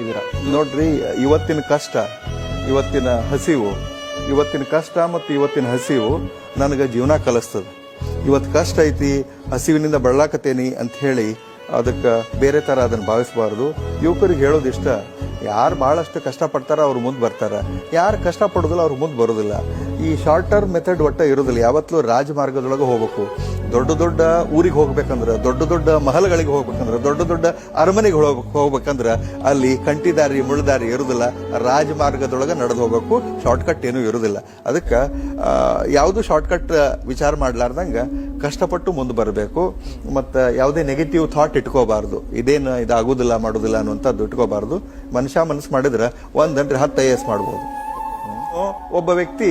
ಇದ್ದೀರಾ ನೋಡ್ರಿ, ಇವತ್ತಿನ ಕಷ್ಟ, ಇವತ್ತಿನ ಹಸಿವು, ಇವತ್ತಿನ ಕಷ್ಟ ಮತ್ತು ಇವತ್ತಿನ ಹಸಿವು ನನಗೆ ಜೀವನ ಕಲಿಸ್ತದ. ಇವತ್ತು ಕಷ್ಟ ಐತಿ, ಹಸಿವಿನಿಂದ ಬಳಲಾಕತ್ತೇನಿ ಅಂತ ಹೇಳಿ ಅದಕ್ಕೆ ಬೇರೆ ಥರ ಅದನ್ನು ಭಾವಿಸಬಾರ್ದು. ಯುವಕರಿಗೆ ಹೇಳೋದಿಷ್ಟ ಯಾರು ಭಾಳಷ್ಟು ಕಷ್ಟಪಡ್ತಾರೋ ಅವ್ರು ಮುಂದೆ ಬರ್ತಾರೆ. ಯಾರು ಕಷ್ಟಪಡೋದಿಲ್ಲ ಅವ್ರು ಮುಂದೆ ಬರೋದಿಲ್ಲ. ಈ ಶಾರ್ಟ್ ಟರ್ಮ್ ಮೆಥಡ್ ಒಟ್ಟ ಇರೋದಿಲ್ಲ. ಯಾವತ್ತೂ ರಾಜಮಾರ್ಗದೊಳಗೆ ಹೋಗ್ಬೇಕು. ದೊಡ್ಡ ದೊಡ್ಡ ಊರಿಗೆ ಹೋಗ್ಬೇಕಂದ್ರೆ, ದೊಡ್ಡ ದೊಡ್ಡ ಮಹಲ್ಗಳಿಗೆ ಹೋಗ್ಬೇಕಂದ್ರೆ, ದೊಡ್ಡ ದೊಡ್ಡ ಅರಮನೆಗೆ ಹೋಗ್ಬೇಕು ಹೋಗ್ಬೇಕಂದ್ರೆ ಅಲ್ಲಿ ಕಂಟಿದಾರಿ, ಮುಳ್ದಾರಿ ಇರೋದಿಲ್ಲ. ರಾಜಮಾರ್ಗದೊಳಗೆ ನಡೆದು ಹೋಗ್ಬೇಕು. ಶಾರ್ಟ್ಕಟ್ ಏನೂ ಇರೋದಿಲ್ಲ. ಅದಕ್ಕೆ ಯಾವುದು ಶಾರ್ಟ್ಕಟ್ ವಿಚಾರ ಮಾಡಲಾರ್ದಂಗೆ ಕಷ್ಟಪಟ್ಟು ಮುಂದೆ ಬರಬೇಕು. ಮತ್ತು ಯಾವುದೇ ನೆಗೆಟಿವ್ ಥಾಟ್ ಇಟ್ಕೋಬಾರ್ದು. ಇದೇನು ಇದಾಗೋದಿಲ್ಲ, ಮಾಡೋದಿಲ್ಲ ಅನ್ನುವಂಥದ್ದು ಇಟ್ಕೋಬಾರ್ದು. ಮನುಷ್ಯ ಮನಸ್ಸು ಮಾಡಿದ್ರೆ ಒಂದಂದ್ರೆ ಹತ್ತು ಐ ಎಸ್ ಮಾಡ್ಬೋದು. ಒಬ್ಬ ವ್ಯಕ್ತಿ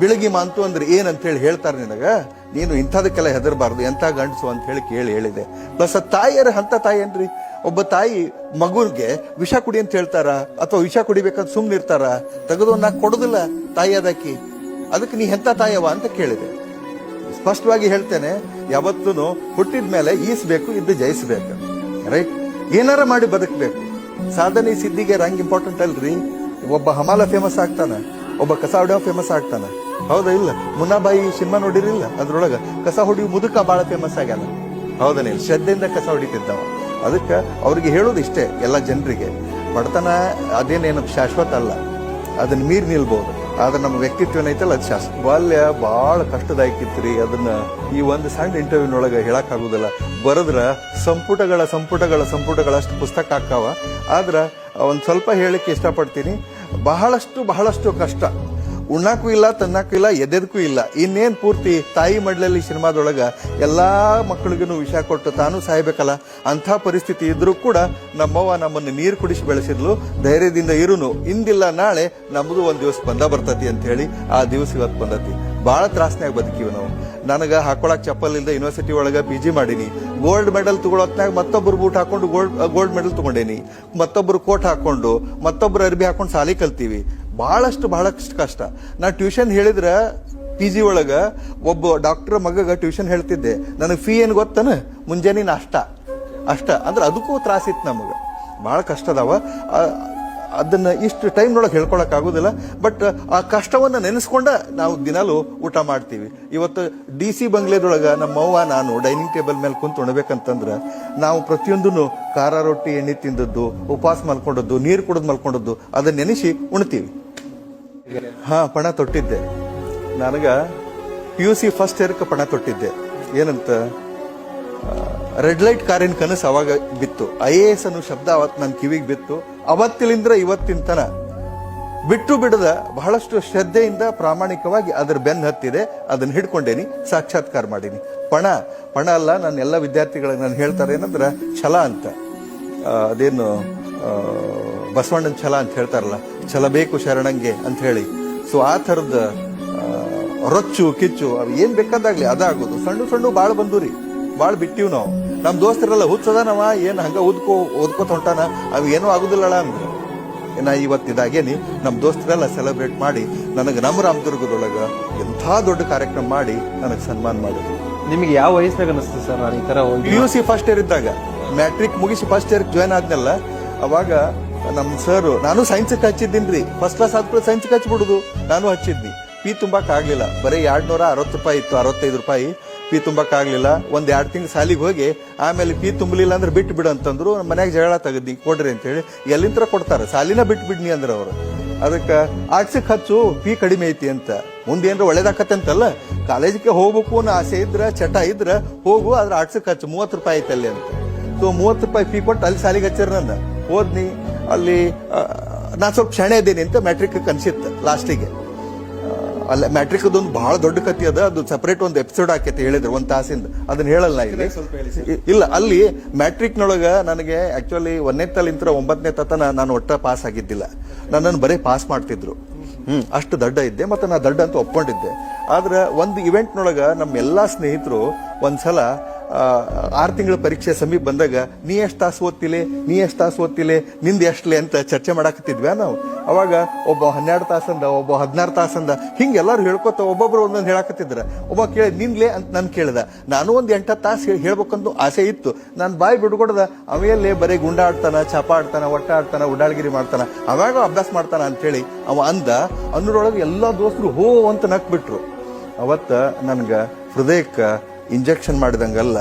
ಬಿಳಗಿ ಮಾಂತು ಅಂದ್ರೆ ಏನಂತ ಹೇಳಿ ಹೇಳ್ತಾರೆ ನಿನಗ? ನೀನು ಇಂಥದಕ್ಕೆಲ್ಲ ಹೆದರಬಾರ್ದು, ಎಂಥ ಗಂಡಸು ಅಂತ ಹೇಳಿ ಕೇಳಿ ಹೇಳಿದೆ. ಪ್ಲಸ್ ತಾಯಿಯರ ಅಂತ ತಾಯಿ ಏನ್ರಿ? ಒಬ್ಬ ತಾಯಿ ಮಗುವಿಗೆ ವಿಷ ಕುಡಿ ಅಂತ ಹೇಳ್ತಾರ? ಅಥವಾ ವಿಷ ಕುಡಿಬೇಕಂತ ಸುಮ್ಮನೆ ಇರ್ತಾರ? ತೆಗೆದು ನಾ ಕೊಡೋದಿಲ್ಲ ತಾಯಿ ಅದಕ್ಕೆ. ಅದಕ್ಕೆ ನೀ ಎಂಥ ತಾಯವ ಅಂತ ಕೇಳಿದೆ. ಸ್ಪಷ್ಟವಾಗಿ ಹೇಳ್ತೇನೆ ಯಾವತ್ತೂ ಹುಟ್ಟಿದ ಮೇಲೆ ಈಸ್ಬೇಕು, ಇದ್ದು ಜಯಿಸ್ಬೇಕು. ರೈಟ್ ಏನಾರ ಮಾಡಿ ಬದುಕಬೇಕು. ಸಾಧನೆ, ಸಿದ್ಧಿಗೆ ರಂಗ್ ಇಂಪಾರ್ಟೆಂಟ್ ಅಲ್ರಿ? ಒಬ್ಬ ಹಮಾಲ ಫೇಮಸ್ ಆಗ್ತಾನ. ಒಬ್ಬ ಕಸ ಹೊಡೆಯೋ ಫೇಮಸ್ ಆಗ್ತಾನ. ಹೌದಾ? ಇಲ್ಲ. ಮುನ್ನಾಬಾಯಿ ಸಿನಿಮಾ ನೋಡಿರಿಲ್ಲ ಅದ್ರೊಳಗ. ಕಸ ಹೊಡಿಯೋ ಮುದುಕ ಬಹಳ ಫೇಮಸ್ ಆಗ್ಯಾನ. ಹೌದನಿಲ್ಲ ಶ್ರದ್ಧೆಯಿಂದ ಕಸ ಹೊಡಿತಿದ್ದವ. ಅದಕ್ಕೆ ಅವ್ರಿಗೆ ಹೇಳೋದು ಇಷ್ಟೇ, ಎಲ್ಲ ಜನರಿಗೆ. ಬಡತನ ಅದೇನೇನು ಶಾಶ್ವತ ಅಲ್ಲ. ಅದನ್ನ ಮೀರಿ ನಿಲ್ಬಹುದು ಆದ್ರೆ ನಮ್ಮ ವ್ಯಕ್ತಿತ್ವ ಏನೈತಲ್ಲ ಅದು ಶಾಸ್ತ್ರ ಬಾಲ್ಯ ಭಾಳ ಕಷ್ಟದಾಯಕಿತ್ರಿ. ಅದನ್ನ ಈ ಒಂದು ಸಣ್ಣ ಇಂಟರ್ವ್ಯೂನೊಳಗೆ ಹೇಳಕ್ಕಾಗುದಿಲ್ಲ. ಬರೆದ್ರ ಸಂಪುಟಗಳ ಸಂಪುಟಗಳ ಸಂಪುಟಗಳಷ್ಟು ಪುಸ್ತಕ ಹಾಕಾವ ಆದ್ರ ಒಂದು ಸ್ವಲ್ಪ ಹೇಳಕ್ಕೆ ಇಷ್ಟಪಡ್ತೀನಿ. ಬಹಳಷ್ಟು ಬಹಳಷ್ಟು ಕಷ್ಟ. ಉಣ್ಣಕ್ಕೂ ಇಲ್ಲ, ತನ್ನಕ್ಕೂ ಇಲ್ಲ, ಎದೆದಕ್ಕೂ ಇಲ್ಲ. ಇನ್ನೇನ್ ಪೂರ್ತಿ ತಾಯಿ ಮಡ್ಲಲ್ಲಿ ಸಿನಿಮಾದೊಳಗೆ ಎಲ್ಲಾ ಮಕ್ಕಳಿಗೂ ವಿಷ ಕೊಟ್ಟು ತಾನು ಸಾಯ್ಬೇಕಲ್ಲ? ಅಂಥ ಪರಿಸ್ಥಿತಿ ಇದ್ರೂ ಕೂಡ ನಮ್ಮವ್ವ ನಮ್ಮನ್ನು ನೀರು ಕುಡಿಸಿ ಬೆಳೆಸಿದ್ಲು. ಧೈರ್ಯದಿಂದ ಇರುನು. ಇಂದಿಲ್ಲ, ನಾಳೆ ನಮ್ದು ಒಂದು ದಿವಸ ಬಂದ ಬರ್ತತಿ ಅಂತ ಹೇಳಿ ಆ ದಿವಸ ಇವತ್ತು ಬಂದತಿ. ಬಹಳ ತ್ರಾಸ್ನ್ಯಾಗ ಬದುಕಿವಿ ನಾವು. ನನಗ ಹಾಕೊಳಕ್ ಚಪ್ಪಲ್ ಇಲ್ಲದೆ ಯೂನಿವರ್ಸಿಟಿ ಒಳಗ ಪಿ ಜಿ ಮಾಡೀನಿ. ಗೋಲ್ಡ್ ಮೆಡಲ್ ತಗೊಳತ್ನಾಗ ಮತ್ತೊಬ್ಬರು ಬೂಟ್ ಹಾಕೊಂಡು ಗೋಲ್ಡ್ ಗೋಲ್ಡ್ ಮೆಡಲ್ ತಗೊಂಡೇನಿ. ಮತ್ತೊಬ್ಬರು ಕೋಟ್ ಹಾಕೊಂಡು ಮತ್ತೊಬ್ಬರು ಅರ್ಬಿ ಹಾಕೊಂಡು ಸಾಲಿ ಕಲ್ತೀವಿ. ಬಹಳಷ್ಟು ಬಹಳಷ್ಟು ಕಷ್ಟ. ನಾ ಟ್ಯೂಷನ್ ಹೇಳಿದ್ರ ಪಿ ಜಿ ಒಳಗ ಒಬ್ಬ ಡಾಕ್ಟರ್ ಮಗಗೆ ಟ್ಯೂಷನ್ ಹೇಳ್ತಿದ್ದೆ. ನನಗೆ ಫೀ ಏನು ಗೊತ್ತನ? ಮುಂಜಾನೆ ಅಷ್ಟ ಅಷ್ಟ. ಅಂದ್ರೆ ಅದಕ್ಕೂ ತ್ರಾಸಿತ್ತು ನಮಗೆ. ಭಾಳ ಕಷ್ಟ ಅದನ್ನ ಇಷ್ಟು ಟೈಮ್ನೊಳಗೆ ಹೇಳ್ಕೊಳಕ್ ಆಗೋದಿಲ್ಲ ಬಟ್ ಆ ಕಷ್ಟವನ್ನ ನೆನೆಸ್ಕೊಂಡ ನಾವು ದಿನಾಲೂ ಊಟ ಮಾಡ್ತೀವಿ. ಇವತ್ತು ಡಿ ಸಿ ಬಂಗ್ಲೆದೊಳಗೆ ನಮ್ಮ ಅವ್ವ, ನಾನು ಡೈನಿಂಗ್ ಟೇಬಲ್ ಮೇಲೆ ಕುಂತು ಉಣಬೇಕಂತಂದ್ರೆ ನಾವು ಪ್ರತಿಯೊಂದನ್ನು ಖಾರ ರೊಟ್ಟಿ, ಎಣ್ಣೆ ತಿಂದದ್ದು ಉಪವಾಸ ಮಲ್ಕೊಂಡದ್ದು, ನೀರು ಕುಡಿದು ಮಲ್ಕೊಂಡದ್ದು ಅದನ್ನ ನೆನೆಸಿ ಉಣ್ತೀವಿ. ಹಾ, ಪಣ ತೊಟ್ಟಿದ್ದೆ. ನನಗ ಪಿ ಯು ಸಿ ಫಸ್ಟ್ ಇಯರ್ಕ್ಕೆ ಪಣ ತೊಟ್ಟಿದ್ದೆ. ಏನಂತ? ರೆಡ್ ಲೈಟ್ ಕಾರಿನ ಕನಸು ಅವಾಗ ಬಿತ್ತು. ಐ ಎ ಎಸ್ ಅನ್ನೋ ಶಬ್ದ ಅವತ್ತು ನನ್ನ ಕಿವಿಗೆ ಬಿತ್ತು. ಅವತ್ತಿಲಿಂದ್ರ ಇವತ್ತಿನ ತನ. ಬಿಟ್ಟು ಬಿಡದ ಬಹಳಷ್ಟು ಶ್ರದ್ಧೆಯಿಂದ ಪ್ರಾಮಾಣಿಕವಾಗಿ ಅದ್ರ ಬೆನ್ನು ಹತ್ತಿದೆ. ಅದನ್ನ ಹಿಡ್ಕೊಂಡೇನಿ, ಸಾಕ್ಷಾತ್ಕಾರ ಮಾಡೀನಿ. ಪಣ ಪಣ ಅಲ್ಲ, ನನ್ನ ಎಲ್ಲ ವಿದ್ಯಾರ್ಥಿಗಳಿಗೆ ನಾನು ಹೇಳ್ತಾರೆ ಏನಂದ್ರೆ ಛಲ ಅಂತ. ಅದೇನು ಬಸವಣ್ಣನ ಛಲ ಅಂತ ಹೇಳ್ತಾರಲ್ಲ, ಛಲ ಬೇಕು ಶರಣಂಗೆ ಅಂತ ಹೇಳಿ. ಸೊ ಆ ಥರದ ರೊಚ್ಚು, ಕಿಚ್ಚು ಏನ್ ಬೇಕಾದಾಗ್ಲಿ ಅದಾಗೋದು. ಸಣ್ಣ ಸಣ್ಣ ಬಾಳ್ ಬಂದೂರಿ. ಬಾಳ್ ಬಿಟ್ಟಿವ್ ನಾವು. ನಮ್ ದೋಸ್ತರೆಲ್ಲ ಹುಚ್ಚದಾನವ ಏನು ಹಂಗೆ ಓದ್ಕೋ ಓದ್ಕೋತ ಹೊಂಟಾನ ಅವ್ ಏನೂ ಆಗುದಿಲ್ಲಳ ಅಂದ್ರೆ. ನಾ ಇವತ್ತಿದಾಗೇನಿ ನಮ್ಮ ದೋಸ್ತರೆಲ್ಲ ಸೆಲೆಬ್ರೇಟ್ ಮಾಡಿ ನನಗೆ ನಮ್ಮ ರಾಮದುರ್ಗದೊಳಗೆ ಎಂಥ ದೊಡ್ಡ ಕಾರ್ಯಕ್ರಮ ಮಾಡಿ ನನಗೆ ಸನ್ಮಾನ ಮಾಡಿದ್ರು. ನಿಮಗೆ ಯಾವ ವಯಸ್ಸಾಗ ಅನಿಸ್ತು ಸರ್ ನಾನು ಈ ತರ P U C first year ಇದ್ದಾಗ ಮ್ಯಾಟ್ರಿಕ್ ಮುಗಿಸಿ ಫಸ್ಟ್ ಇಯರ್ ಜಾಯ್ನ್ ಆದ್ನಲ್ಲ ಅವಾಗ ನಮ್ಮ ಸರ್ ನಾನು ಸೈನ್ಸ್ಗೆ ರೀ ಫಸ್ಟ್ ಕ್ಲಾಸ್ ಆದ್ಮೇಲೆ ಸೈನ್ಸ್ಗೆ ಹಚ್ಬಿಡುದು. ನಾನು ಹಚ್ಚಿದ್ನಿ. ಪಿ ತುಂಬಕ್ ಆಗ್ಲಿಲ್ಲ. ಬರೀ ಎರಡು ನೂರ ಅರವತ್ತು ರೂಪಾಯಿ ಇತ್ತು ಅರವತ್ತೈದು ರೂಪಾಯಿ. ಫೀ ತುಂಬಕ್ಕಾಗ್ಲಿಲ್ಲ. ಒಂದ್ ಎರಡ್ ತಿಂಗಳು ಸಾಲಿಗೆ ಹೋಗಿ ಆಮೇಲೆ ಫೀ ತುಂಬಲಿಲ್ಲ ಅಂದ್ರೆ ಬಿಟ್ಟು ಬಿಡು ಅಂತಂದ್ರು ನಮ್ಮ ಮನ್ಯಾಗ ಜಗಳ ತೆಗದ್ನಿ ಕೊಡ್ರಿ ಅಂತ ಹೇಳಿ ಎಲ್ಲಿಂತ್ರ ಕೊಡ್ತಾರೆ. ಸಾಲಿನ ಬಿಟ್ಟು ಬಿಡ್ನಿ ಅಂದ್ರೆ ಅವರು. ಅದಕ್ಕೆ ಆರ್ಟ್ಸಿಗೆ ಹಚ್ಚು ಫೀ ಕಡಿಮೆ ಐತಿ ಅಂತ. ಮುಂದೇನ್ರ ಒಳ್ಳೇದಾಕತ್ತೆ ಅಂತಲ್ಲ? ಕಾಲೇಜಿಗೆ ಹೋಗ್ಬೇಕು ಅನ್ನೋ ಆಸೆ ಇದ್ರ, ಚಟ ಇದ್ರ, ಹೋಗು, ಆದ್ರೆ ಆರ್ಟ್ಸಿಗೆ ಹಚ್ಚು ಮೂವತ್ತು ರೂಪಾಯಿ ಐತೆ ಅಲ್ಲಿ ಅಂತ. ಸೊ ಮೂವತ್ತು ರೂಪಾಯಿ ಫೀ ಕೊಟ್ಟು ಅಲ್ಲಿ ಸಾಲಿಗೆ ಹಚ್ಚಿರ ನನ್ನ. ಹೋದ್ನಿ ಅಲ್ಲಿ ನಾ ಸ್ವಲ್ಪ ಶಣೆ ಇದ್ದೀನಿ ಅಂತ ಮ್ಯಾಟ್ರಿಕ್ ಕನ್ಸಿತ್ತು ಲಾಸ್ಟಿಗೆ. ಅಲ್ಲ ಮ್ಯಾಟ್ರಿಕ್ ಅದೊಂದು ಬಹಳ ದೊಡ್ಡ ಕಥೆ ಅದ. ಅದು ಸಪರೇಟ್ ಒಂದು ಎಪಿಸೋಡ್ ಆಕೈತೆ ಹೇಳಿದ್ರು ಒಂದು ತಾಸಿಂದ. ಅದನ್ನ ಹೇಳಲ್ಲ ಇಲ್ಲಿ. ಇಲ್ಲ ಅಲ್ಲಿ ಮ್ಯಾಟ್ರಿಕ್ ನೊಳಗ ನನಗೆ ಆಕ್ಚುಲಿ ಒಂದನೇ ತಲಿಂತ್ರ ಒಂಬತ್ತನೇ ತತನ ನಾನು ಒಟ್ಟ ಪಾಸ್ ಆಗಿದ್ದಿಲ್ಲ. ನನ್ನನ್ನು ಬರೀ ಪಾಸ್ ಮಾಡ್ತಿದ್ರು. ಹ್ಮ್ ಅಷ್ಟು ದಡ್ಡ ಇದ್ದೆ ಮತ್ತೆ ನಾ ದಡ್ಡ ಅಂತ ಒಪ್ಕೊಂಡಿದ್ದೆ. ಆದ್ರೆ ಒಂದು ಇವೆಂಟ್ ನೊಳಗ ನಮ್ಮ ಎಲ್ಲಾ ಸ್ನೇಹಿತರು ಒಂದ್ಸಲ ಆರು ತಿಂಗಳ ಪರೀಕ್ಷೆ ಸಮೀಪ ಬಂದಾಗ, ನೀ ಎಷ್ಟು ತಾಸು ಓದ್ತಿಲೆ? ನೀ ಎಷ್ಟು ತಾಸು ಓದ್ತಿಲೆ? ನಿಂದ ಎಷ್ಟಲೆ? ಅಂತ ಚರ್ಚೆ ಮಾಡಾಕತ್ತಿದ್ವಿ ನಾವು. ಅವಾಗ ಒಬ್ಬ ಹನ್ನೆರಡು ತಾಸಂದ, ಒಬ್ಬ ಹದಿನಾರು ತಾಸಂದ ಹಿಂಗೆ ಎಲ್ಲರೂ ಹೇಳ್ಕೊತ ಒಬ್ಬೊಬ್ರು ಒಂದೊಂದು ಹೇಳಾಕತ್ತಿದ್ರ. ಒಬ್ಬ ಕೇಳಿ ನಿನ್ಲೆ ಅಂತ ನಾನು ಕೇಳ್ದ. ನಾನು ಒಂದು ಎಂಟು ತಾಸು ಹೇಳ್ಬೇಕಂತ ಆಸೆ ಇತ್ತು. ನಾನು ಬಾಯಿ ಬಿಡ್ಕೊಡ್ದ, ಅವೆಯಲ್ಲೇ ಬರೀ ಗುಂಡಾಡ್ತಾನ ಚಪ ಆಡ್ತಾನ ಒಟ್ಟ ಆಡ್ತಾನ ಉಡಾಳ್ಗಿರಿ ಮಾಡ್ತಾನ, ಅವಾಗ ಅಭ್ಯಾಸ ಮಾಡ್ತಾನ ಅಂತೇಳಿ ಅವ ಅಂದ, ಅನ್ನೋರೊಳಗೆ ಎಲ್ಲ ದೋಸ್ತರು ಹೋ ಅಂತ ನಕ್ಬಿಟ್ರು. ಅವತ್ತ ನನ್ಗ ಹೃದಯಕ್ಕ ಇಂಜೆಕ್ಷನ್ ಮಾಡಿದಂಗಲ್ಲ,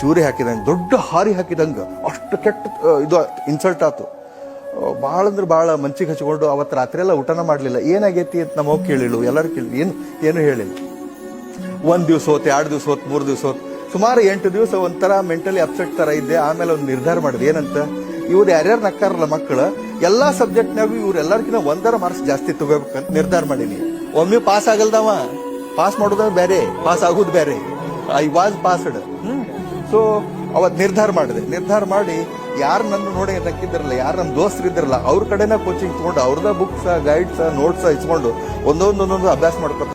ಚೂರಿ ಹಾಕಿದಂಗೆ, ದೊಡ್ಡ ಹಾರಿ ಹಾಕಿದಂಗೆ, ಅಷ್ಟು ಕೆಟ್ಟ ಇದು ಇನ್ಸಲ್ಟ್ ಆಯ್ತು. ಭಾಳ ಅಂದ್ರೆ ಭಾಳ ಮಂಚಿಗೆ ಹಚ್ಕೊಂಡು ಅವತ್ತು ರಾತ್ರಿ ಎಲ್ಲ ಊಟನ ಮಾಡಲಿಲ್ಲ. ಏನಾಗೈತಿ ಅಂತ ನಮ್ಮ ಕೇಳಿಳು, ಎಲ್ಲರೂ ಕೇಳಿ ಏನು ಏನು ಹೇಳಿಲ್ಲ. ಒಂದು ದಿವಸ ಹೋತ್ ಎರಡು ದಿವಸ ಹೋತ್ ಮೂರು ದಿವಸ ಹೋತ್ ಸುಮಾರು ಎಂಟು ದಿವಸ ಒಂಥರ ಮೆಂಟಲಿ ಅಪ್ಸೆಟ್ ಥರ ಇದ್ದೆ, ಆಮೇಲೆ ಒಂದು ನಿರ್ಧಾರ ಮಾಡಿದೆ. ಏನಂತ, ಇವ್ರು ಯಾರ್ಯಾರು ನಕ್ಕಾರಲ್ಲ ಮಕ್ಕಳು ಎಲ್ಲ ಸಬ್ಜೆಕ್ಟ್ನಾಗೂ ಎಲ್ಲರಿಗಿಂತ ಒಂದರ ಮಾರ್ಕ್ಸ್ ಜಾಸ್ತಿ ತಗೋಬೇಕಂತ ನಿರ್ಧಾರ ಮಾಡೀನಿ. ಒಮ್ಮೆ ಪಾಸ್ ಆಗಲ್ದವ ಪಾಸ್ ಮಾಡೋದ ಬೇರೆ ಪಾಸ್ ಆಗೋದು ಬೇರೆ. ಐ ವಾಸ್ ಪಾಸ್ಡ್ ಸೊ ಅವತ್ ನಿರ್ಧಾರ ಮಾಡಿದೆ. ನಿರ್ಧಾರ ಮಾಡಿ ಯಾರು ನನ್ನ ನೋಡಿ ನಕ್ಕಿದ್ರಲ್ಲ ಯಾರು ನನ್ನ ದೋಸ್ತರು ಇದ್ರಲ್ಲ ಅವ್ರ ಕಡೆನ ಕೋಚಿಂಗ್ ತಗೊಂಡು ಅವ್ರದ ಬುಕ್ಸ್ ಗೈಡ್ಸ್ ನೋಟ್ಸ್ ಇಸ್ಕೊಂಡು ಒಂದೊಂದೊಂದೊಂದು ಅಭ್ಯಾಸ ಮಾಡ್ಕೊತ